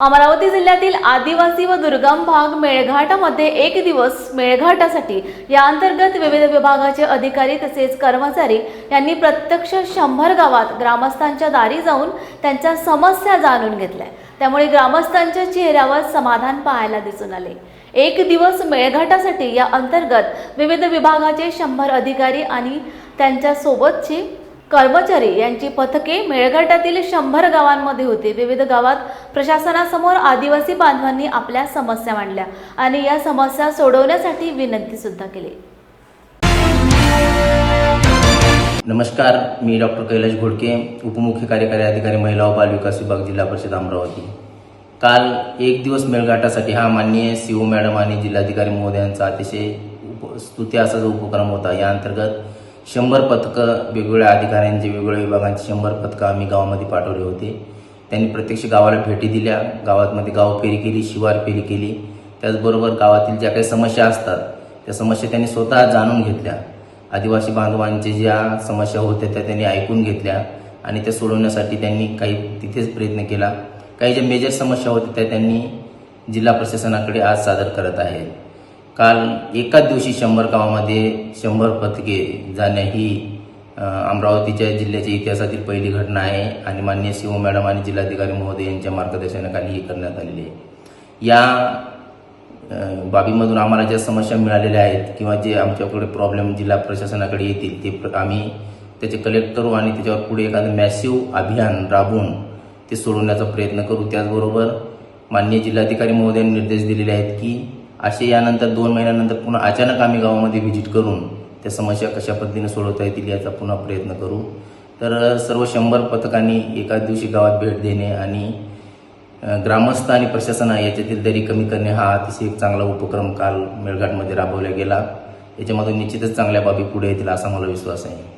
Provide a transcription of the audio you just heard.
अमरावती जिल्ह्यातील आदिवासी व दुर्गम भाग मेळघाटामध्ये एक दिवस मेळघाटासाठी या अंतर्गत विविध विभागाचे अधिकारी तसेच कर्मचारी यांनी प्रत्यक्ष शंभर गावात ग्रामस्थांच्या दारी जाऊन त्यांच्या समस्या जाणून घेतल्या. त्यामुळे ग्रामस्थांच्या चेहऱ्यावर समाधान पाहायला दिसून आले. एक दिवस मेळघाटासाठी या अंतर्गत विविध विभागाचे शंभर अधिकारी आणि त्यांच्यासोबतची कर्मचारी यांची पथके मेळघाटातील शंभर गावांमध्ये होती. विविध गावात प्रशासनासमोर आदिवासी बांधवांनी आपल्या समस्या मांडल्या आणि या समस्या सोडवण्यासाठी विनंती सुद्धा केली. नमस्कार मी डॉक्टर कैलाश घोडके उपमुख्य कार्यकारी अधिकारी महिला व बाल विकास विभाग जिल्हा परिषद अमरावती. काल एक दिवस मेळघाटासाठी हा माननीय सी ओ मॅडम आणि जिल्हाधिकारी महोदयांचा अतिशय उप स्तुती असा जो उपक्रम होता या अंतर्गत शंभर पथकं वेगवेगळ्या अधिकाऱ्यांचे वेगवेगळ्या विभागांचे शंभर पथकं आम्ही गावामध्ये पाठवले होते. त्यांनी प्रत्यक्ष गावाला भेटी दिल्या. गावामध्ये गाव फेरी केली शिवार फेरी केली. त्याचबरोबर गावातील ज्या काही समस्या असतात त्या समस्या त्यांनी स्वतः जाणून घेतल्या. आदिवासी बांधवांच्या ज्या समस्या होत्या त्या त्यांनी ऐकून घेतल्या आणि त्या सोडवण्यासाठी त्यांनी काही तिथेच प्रयत्न केला. काही ज्या मेजर समस्या होत्या त्या त्यांनी जिल्हा प्रशासनाकडे आज सादर करत आहेत. काल एकाच दिवशी शंभर गावामध्ये शंभर पथके जाणे ही अमरावतीच्या जिल्ह्याच्या इतिहासातील पहिली घटना आहे. आणि मान्य शिव मॅडम आणि जिल्हाधिकारी महोदय यांच्या मार्गदर्शनाखाली ही करण्यात आलेली आहे. या बाबीमधून आम्हाला ज्या समस्या मिळालेल्या आहेत किंवा जे आमच्याकडे प्रॉब्लेम जिल्हा प्रशासनाकडे येतील ते प्र- आम्ही त्याचे कलेक्ट करू आणि त्याच्यावर पुढे एखादं मॅसिव्ह अभियान राबवून ते सोडवण्याचा प्रयत्न करू. त्याचबरोबर माननीय जिल्हाधिकारी महोदयांनी निर्देश दिलेले आहेत की असे यानंतर दोन महिन्यानंतर पुन्हा अचानक आम्ही गावामध्ये व्हिजिट करून त्या समस्या कशा पद्धतीने सोडवता येतील याचा पुन्हा प्रयत्न करू. तर सर्व शंभर पथकांनी एकाच दिवशी गावात भेट देणे आणि ग्रामस्थ आणि प्रशासन याच्यातील दरी कमी करणे हा अतिशय एक चांगला उपक्रम काल मेळघाटमध्ये राबवला गेला. याच्यामधून निश्चितच चांगल्या बाबी पुढे येतील असा मला विश्वास आहे.